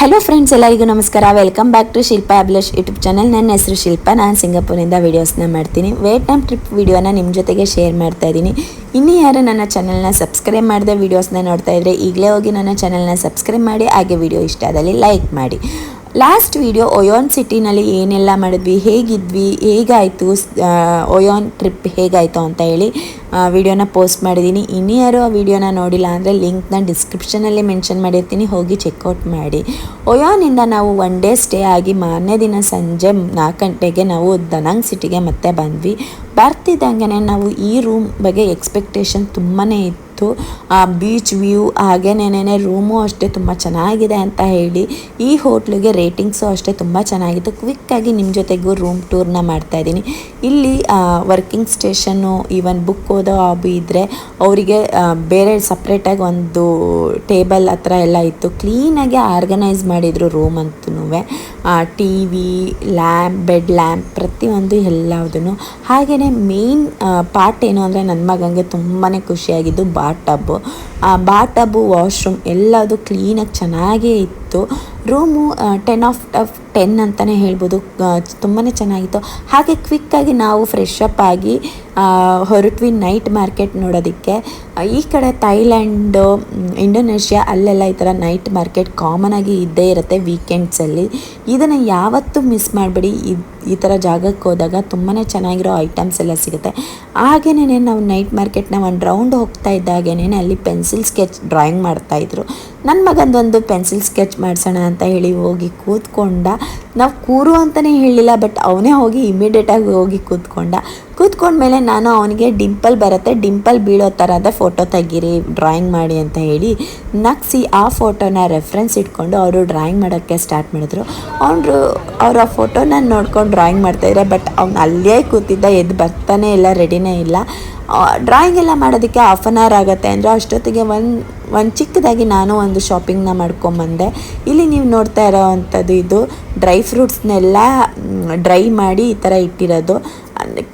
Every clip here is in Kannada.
ಹಲೋ ಫ್ರೆಂಡ್ಸ್ ಎಲ್ಲರಿಗೂ ನಮಸ್ಕಾರ. ವೆಲ್ಕಮ್ ಬ್ಯಾಕ್ ಟು ಶಿಲ್ಪ ಅಬ್ಲಶ್ ಯೂಟ್ಯೂಬ್ ಚಾನಲ್ ನನ್ನ ಹೆಸರು ಶಿಲ್ಪ. ನಾನು ಸಿಂಗಾಪುರಿಂದ ವೀಡಿಯೋಸ್ನ ಮಾಡ್ತೀನಿ. ವಿಯೆಟ್ನಾಮ್ ಟ್ರಿಪ್ ವೀಡಿಯೋನ ನಿಮ್ಮ ಜೊತೆಗೆ ಶೇರ್ ಮಾಡ್ತಾ ಇದ್ದೀನಿ. ಇನ್ನೂ ಯಾರು ನನ್ನ ಚಾನಲ್ನ ಸಬ್ಸ್ಕ್ರೈಬ್ ಮಾಡಿದೆ ವೀಡಿಯೋಸ್ನ ನೋಡ್ತಾ ಇದ್ದರೆ ಈಗಲೇ ಹೋಗಿ ನನ್ನ ಚಾನಲ್ನ ಸಬ್ಸ್ಕ್ರೈಬ್ ಮಾಡಿ, ಹಾಗೆ ವಿಡಿಯೋ ಇಷ್ಟ ಆದಲ್ಲಿ ಲೈಕ್ ಮಾಡಿ. ಲಾಸ್ಟ್ ವಿಡಿಯೋ ಒಯೋನ್ ಸಿಟಿನಲ್ಲಿ ಏನೆಲ್ಲ ಮಾಡಿದ್ವಿ, ಹೇಗಿದ್ವಿ, ಹೇಗಾಯಿತು ಒಯೋನ್ ಟ್ರಿಪ್ ಹೇಗಾಯಿತು ಅಂತ ಹೇಳಿ ವಿಡಿಯೋನ ಪೋಸ್ಟ್ ಮಾಡಿದ್ದೀನಿ. ಇನ್ಯಾರು ಆ ವಿಡಿಯೋನ ನೋಡಿಲ್ಲ ಅಂದರೆ ಲಿಂಕ್ನ ಡಿಸ್ಕ್ರಿಪ್ಷನಲ್ಲಿ ಮೆನ್ಷನ್ ಮಾಡಿರ್ತೀನಿ, ಹೋಗಿ ಚೆಕ್ಔಟ್ ಮಾಡಿ. ಒಯೋನಿಂದ ನಾವು ಒನ್ ಡೇ ಸ್ಟೇ ಆಗಿ ಮಾರನೇ ದಿನ ಸಂಜೆ ನಾಲ್ಕು ಗಂಟೆಗೆ ನಾವು ದನಾಂಗ್ ಸಿಟಿಗೆ ಮತ್ತೆ ಬಂದ್ವಿ. ಬರ್ತಿದ್ದಂಗೆ ನಾವು ಈ ರೂಮ್ ಬಗ್ಗೆ ಎಕ್ಸ್ಪೆಕ್ಟೇಷನ್ ತುಂಬಾ ಇತ್ತು. ಆ ಬೀಚ್ ವ್ಯೂ ಹಾಗೇನೇನೇ ರೂಮು ಅಷ್ಟೇ ತುಂಬ ಚೆನ್ನಾಗಿದೆ ಅಂತ ಹೇಳಿ, ಈ ಹೋಟ್ಲಿಗೆ ರೇಟಿಂಗ್ಸು ಅಷ್ಟೇ ತುಂಬ ಚೆನ್ನಾಗಿತ್ತು. ಕ್ವಿಕ್ಕಾಗಿ ನಿಮ್ಮ ಜೊತೆಗೂ ರೂಮ್ ಟೂರ್ನ ಮಾಡ್ತಾ ಇದ್ದೀನಿ. ಇಲ್ಲಿ ವರ್ಕಿಂಗ್ ಸ್ಟೇಷನ್ನು ಈವನ್ ಬುಕ್ ಓದೋ ಹಾಬಿ ಇದ್ದರೆ ಅವರಿಗೆ ಬೇರೆ ಸಪ್ರೇಟಾಗಿ ಒಂದು ಟೇಬಲ್ ಹತ್ರ ಎಲ್ಲ ಇತ್ತು. ಕ್ಲೀನಾಗಿ ಆರ್ಗನೈಸ್ ಮಾಡಿದರು ರೂಮ್ ಅಂತೂ T V lamp bed lamp ಪ್ರತಿಯೊಂದು ಎಲ್ಲದೂ ಹಾಗೆಯೇ ಮೇನ್ ಪಾರ್ಟ್ ಏನು ಅಂದರೆ ನನ್ನ ಮಗನಿಗೆ ತುಂಬಾ ಖುಷಿಯಾಗಿದ್ದು ಬಾತ್ ಟಬ್ಬು ಆ ಬಾಟಬು ವಾಶ್ರೂಮ್ ಎಲ್ಲದು ಕ್ಲೀನಾಗಿ ಚೆನ್ನಾಗೇ ಇತ್ತು. Room ten of tough ten ಅಂತಲೇ ಹೇಳ್ಬೋದು. ತುಂಬಾ ಚೆನ್ನಾಗಿತ್ತು. ಹಾಗೆ ಕ್ವಿಕ್ಕಾಗಿ ನಾವು ಫ್ರೆಶ್ ಅಪ್ ಆಗಿ ಹೊರಟ್ವಿ ನೈಟ್ ಮಾರ್ಕೆಟ್ ನೋಡೋದಕ್ಕೆ. ಈ ಕಡೆ ಥೈಲ್ಯಾಂಡು ಇಂಡೋನೇಷ್ಯಾ ಅಲ್ಲೆಲ್ಲ ಈ ಥರ ನೈಟ್ ಮಾರ್ಕೆಟ್ ಕಾಮನ್ ಆಗಿ ಇದ್ದೇ ಇರುತ್ತೆ ವೀಕೆಂಡ್ಸಲ್ಲಿ ಇದನ್ನು ಯಾವತ್ತೂ ಮಿಸ್ ಮಾಡಬೇಡಿ. ಈ ಥರ ಜಾಗಕ್ಕೆ ಹೋದಾಗ ತುಂಬಾ ಚೆನ್ನಾಗಿರೋ ಐಟಮ್ಸ್ ಎಲ್ಲ ಸಿಗುತ್ತೆ. ಹಾಗೇನೇ ನಾವು ನೈಟ್ ಮಾರ್ಕೆಟ್ನ ಒಂದು ರೌಂಡ್ ಹೋಗ್ತಾ ಇದ್ದಾಗೇನೆ ಅಲ್ಲಿ ಪೆನ್ಸಿಲ್ ಸ್ಕೆಚ್ ಡ್ರಾಯಿಂಗ್ ಮಾಡ್ತಾಯಿದ್ರು ನನ್ನ ಮಗಂದೊಂದು ಪೆನ್ಸಿಲ್ ಸ್ಕೆಚ್ ಮಾಡಿಸೋಣ ಅಂತ ಹೇಳಿ ಹೋಗಿ ಕೂತ್ಕೊಂಡ. ನಾವು ಕೂರು ಅಂತಲೇ ಹೇಳಿಲ್ಲ ಬಟ್ ಅವನೇ ಹೋಗಿ ಇಮಿಡಿಯೇಟಾಗಿ ಹೋಗಿ ಕೂತ್ಕೊಂಡ. ಕೂತ್ಕೊಂಡ್ಮೇಲೆ ನಾನು ಅವನಿಗೆ ಡಿಂಪಲ್ ಬರುತ್ತೆ, ಡಿಂಪಲ್ ಬೀಳೋ ಥರದ ಫೋಟೋ ತೆಗೀರಿ, ಡ್ರಾಯಿಂಗ್ ಮಾಡಿ ಅಂತ ಹೇಳಿ ನಗ್ಸಿ ಆ ಫೋಟೋನ ರೆಫ್ರೆನ್ಸ್ ಇಟ್ಕೊಂಡು ಅವರು ಡ್ರಾಯಿಂಗ್ ಮಾಡೋಕ್ಕೆ ಸ್ಟಾರ್ಟ್ ಮಾಡಿದ್ರು. ಅವರು ಅವರ ಆ ಫೋಟೋನ ನೋಡ್ಕೊಂಡು ಡ್ರಾಯಿಂಗ್ ಮಾಡ್ತಾಯಿದ್ರೆ ಬಟ್ ಅವ್ನು ಅಲ್ಲೇ ಕೂತಿದ್ದ ಎದ್ದು ಬರ್ತಾನೆ ಇಲ್ಲ ರೆಡಿನೇ ಇಲ್ಲ. ಡ್ರಾಯಿಂಗ್ ಎಲ್ಲ ಮಾಡೋದಕ್ಕೆ ಹಾಫ್ ಆನ್ ಅವರ್ ಆಗುತ್ತೆ. ಅಂದರೆ ಅಷ್ಟೊತ್ತಿಗೆ ಒಂದು ಒಂದು ಚಿಕ್ಕದಾಗಿ ನಾನು ಒಂದು ಶಾಪಿಂಗ್ನ ಮಾಡ್ಕೊಂಬಂದೆ. ಇಲ್ಲಿ ನೀವು ನೋಡ್ತಾ ಇರೋವಂಥದ್ದು ಇದು ಡ್ರೈ ಫ್ರೂಟ್ಸ್ನೆಲ್ಲ ಡ್ರೈ ಮಾಡಿ ಈ ಥರ ಇಟ್ಟಿರೋದು.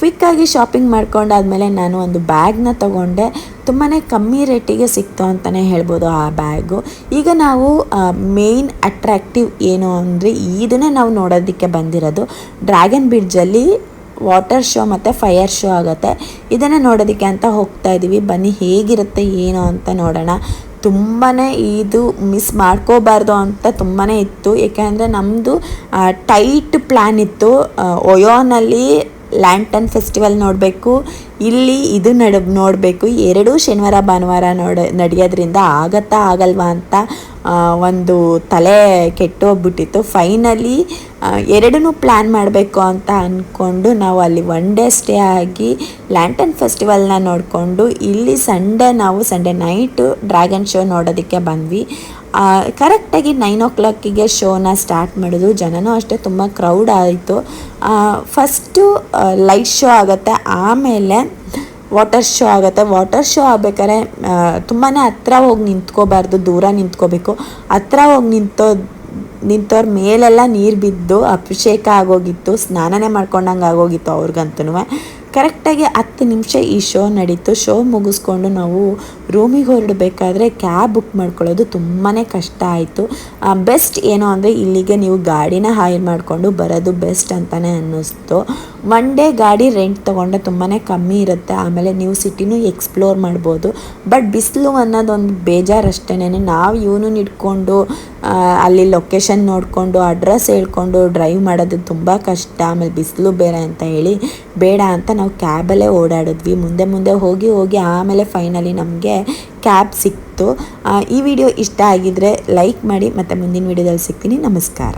ಕ್ವಿಕ್ಕಾಗಿ ಶಾಪಿಂಗ್ ಮಾಡ್ಕೊಂಡಾದ್ಮೇಲೆ ನಾನು ಒಂದು ಬ್ಯಾಗ್ನ ತೊಗೊಂಡೆ. ತುಂಬಾ ಕಮ್ಮಿ ರೇಟಿಗೆ ಸಿಕ್ತು ಅಂತಲೇ ಹೇಳ್ಬೋದು ಆ ಬ್ಯಾಗು ಈಗ ನಾವು ಮೇನ್ ಅಟ್ರಾಕ್ಟಿವ್ ಏನು ಅಂದರೆ, ಇದನ್ನೇ ನಾವು ನೋಡೋದಕ್ಕೆ ಬಂದಿರೋದು. ಡ್ರ್ಯಾಗನ್ ಬ್ರಿಡ್ಜಲ್ಲಿ ವಾಟರ್ ಶೋ ಮತ್ತು ಫೈರ್ ಶೋ ಆಗುತ್ತೆ. ಇದನ್ನು ನೋಡೋದಕ್ಕೆ ಅಂತ ಹೋಗ್ತಾ ಇದ್ದೀವಿ ಬನ್ನಿ, ಹೇಗಿರುತ್ತೆ, ಏನು ಅಂತ ನೋಡೋಣ. ತುಂಬಾ ಇದು ಮಿಸ್ ಮಾಡ್ಕೋಬಾರ್ದು ಅಂತ ತುಂಬಾ ಇತ್ತು. ಏಕೆಂದರೆ ನಮ್ಮದು ಟೈಟ್ ಪ್ಲ್ಯಾನ್ ಇತ್ತು. ಒಯೋನಲ್ಲಿ ಲ್ಯಾಂಟನ್ ಫೆಸ್ಟಿವಲ್ ನೋಡಬೇಕು. ಇಲ್ಲಿ ಇದು ನಡ ನೋಡಬೇಕು. ಎರಡೂ ಶನಿವಾರ, ಭಾನುವಾರ ನೋಡ, ನಡೆಯೋದ್ರಿಂದ ಆಗತ್ತಾ ಆಗಲ್ವಾ ಅಂತ ಒಂದು ತಲೆ ಕೆಟ್ಟು ಹೋಗ್ಬಿಟ್ಟಿತ್ತು. ಫೈನಲಿ ಎರಡನ್ನೂ ಪ್ಲ್ಯಾನ್ ಮಾಡಬೇಕು ಅಂತ ಅಂದ್ಕೊಂಡು ನಾವು ಅಲ್ಲಿ ಒನ್ ಡೇ ಸ್ಟೇ ಆಗಿ ಲ್ಯಾಂಟನ್ ಫೆಸ್ಟಿವಲ್ನ ನೋಡಿಕೊಂಡು ಇಲ್ಲಿ ಸಂಡೇ ನಾವು ಸಂಡೇ ನೈಟು ಡ್ರ್ಯಾಗನ್ ಶೋ ನೋಡೋದಕ್ಕೆ ಬಂದ್ವಿ. ಕರೆಕ್ಟಾಗಿ ನೈನ್ ಓ ಕ್ಲಾಕಿಗೆ ಶೋನ ಸ್ಟಾರ್ಟ್ ಮಾಡಿದ್ರು. ಜನನೂ ಅಷ್ಟೇ ತುಂಬ ಕ್ರೌಡ್ ಆಯಿತು. ಫಸ್ಟು ಲೈಟ್ ಶೋ ಆಗುತ್ತೆ. ಆಮೇಲೆ ವಾಟರ್ ಶೋ ಆಗುತ್ತೆ. ವಾಟರ್ ಶೋ ಆಗ್ಬೇಕಾದ್ರೆ ತುಂಬಾ ಹತ್ರ ಹೋಗಿ ನಿಂತ್ಕೋಬಾರ್ದು. ದೂರ ನಿಂತ್ಕೋಬೇಕು. ಹತ್ರ ಹೋಗಿ ನಿಂತೋ ನಿಂತವ್ರ ಮೇಲೆಲ್ಲ ನೀರು ಬಿದ್ದು ಅಭಿಷೇಕ ಆಗೋಗಿತ್ತು. ಸ್ನಾನನೇ ಮಾಡ್ಕೊಂಡಂಗೆ ಆಗೋಗಿತ್ತು ಅವ್ರಿಗಂತೂ ಕರೆಕ್ಟಾಗಿ ಹತ್ತು ನಿಮಿಷ ಈ ಶೋ ನಡೀತು. ಶೋ ಮುಗಿಸ್ಕೊಂಡು ನಾವು ರೂಮಿಗೆ ಹೊರಡಬೇಕಾದ್ರೆ ಕ್ಯಾಬ್ ಬುಕ್ ಮಾಡ್ಕೊಳ್ಳೋದು ತುಂಬಾ ಕಷ್ಟ ಆಯಿತು. ಬೆಸ್ಟ್ ಏನು ಅಂದರೆ ಇಲ್ಲಿಗೆ ನೀವು ಗಾಡಿನ ಹೈರ್ ಮಾಡಿಕೊಂಡು ಬರೋದು ಬೆಸ್ಟ್ ಅಂತಲೇ ಅನ್ನಿಸ್ತು. ಒನ್ ಡೇ ಗಾಡಿ ರೆಂಟ್ ತೊಗೊಂಡ್ರೆ ತುಂಬಾ ಕಮ್ಮಿ ಇರುತ್ತೆ. ಆಮೇಲೆ ನೀವು ಸಿಟಿನೂ ಎಕ್ಸ್ಪ್ಲೋರ್ ಮಾಡ್ಬೋದು. ಬಟ್ ಬಿಸಿಲು ಅನ್ನೋದೊಂದು ಬೇಜಾರಷ್ಟೇನೆ. ನಾವು ಇವನು ಇಟ್ಕೊಂಡು ಅಲ್ಲಿ ಲೊಕೇಶನ್ ನೋಡಿಕೊಂಡು ಅಡ್ರೆಸ್ ಹೇಳ್ಕೊಂಡು ಡ್ರೈವ್ ಮಾಡೋದು ತುಂಬ ಕಷ್ಟ. ಆಮೇಲೆ ಬಿಸಿಲು ಬೇರೆ ಅಂತ ಹೇಳಿ, ಬೇಡ ಅಂತ ನಾವು ಕ್ಯಾಬಲ್ಲೇ ಓಡಾಡಿದ್ವಿ. ಮುಂದೆ ಮುಂದೆ ಹೋಗಿ ಹೋಗಿ ಆಮೇಲೆ ಫೈನಲಿ ನಮಗೆ ಕ್ಯಾಬ್ ಸಿಕ್ತು. ಈ ವಿಡಿಯೋ ಇಷ್ಟ ಆಗಿದ್ದರೆ ಲೈಕ್ ಮಾಡಿ, ಮತ್ತು ಮುಂದಿನ ವಿಡಿಯೋದಲ್ಲಿ ಸಿಗ್ತೀನಿ. ನಮಸ್ಕಾರ.